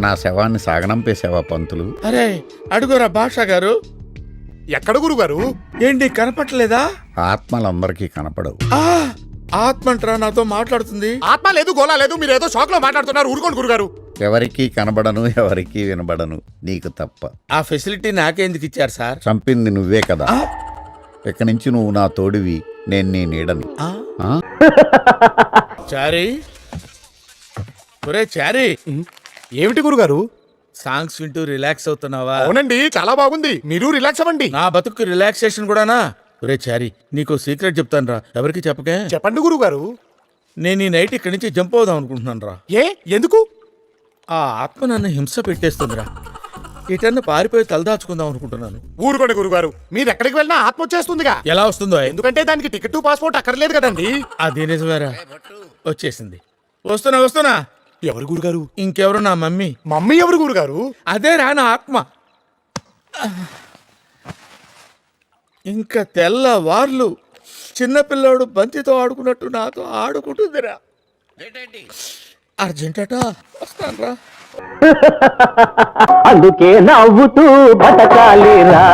నా శవాన్ని సాగనంపేసావా పంతులు? అరే అడుగురా భాష గారు. ఎక్కడ గురుగారు? ఏంటి కనపట్లేదా ఆత్మలందరికీ కనపడవు. ఆ ఆత్మంట్రా నాతో మాట్లాడుతుంది. ఆత్మ లేదు గోలా లేదు మీరు ఏదో షాక్లో మాట్లాడుతున్నారు ఊరుకోండి గురుగారు. ఎవరికీ కనబడను ఎవరికీ వినబడను నీకు తప్ప. ఆ ఫెసిలిటీ నాకెందుకు ఇచ్చారు సార్? చంపింది నువ్వే కదా. ఆ? ఇక నుంచి నువ్వు నా తోడివి. నేను నీ నీడని? చారీ? ఒరే చారీ! ఏమిటి గురుగారు? సాంగ్స్ వింటూ రిలాక్స్ అవుతున్నావా? అవునండి చాలా బాగుంది. మీరు రిలాక్స్ అవ్వండి. నా బతుకు రిలాక్సేషన్ కూడానా? ఒరే చారీ నీకు సీక్రెట్ చెప్తాను రా ఎవరికి చెప్పకే? చెప్పండి గురుగారు. నేను ఈ నైట్ ఇక్కడి నుంచి జంప్ అవుదాం అనుకుంటున్నాను రా ఏ ఎందుకు? ఆ ఆత్మ నన్ను హింస పెట్టేస్తుందిరా. ఇటన్నా పారిపోయి తలదాచుకుందాం అనుకుంటున్నాను. ఊరుకోండి గురుగారు. మీరు ఎక్కడికి వెళ్ళినా ఆత్మ వచ్చేస్తుందిగా ఎలా వస్తుందో? ఎందుకంటే దానికి టికెట్ పాస్పోర్ట్ అక్కర్లేదు కదండి. అది నిజమేరా. వచ్చేసింది. వస్తున్నా వస్తున్నా. ఎవరు గురుగారు? ఇంకెవరు నా మమ్మీ? మమ్మీ ఎవరు గురుగారు? అదే రా నా ఆత్మ. ఇంకా తెల్లవార్లు. చిన్నపిల్లాడు బంతితో ఆడుకున్నట్టు నాతో ఆడుకుంటుందిరా. అర్జెంటట వస్తాను రా అందుకే నవ్వుతూ బతకాలిరా.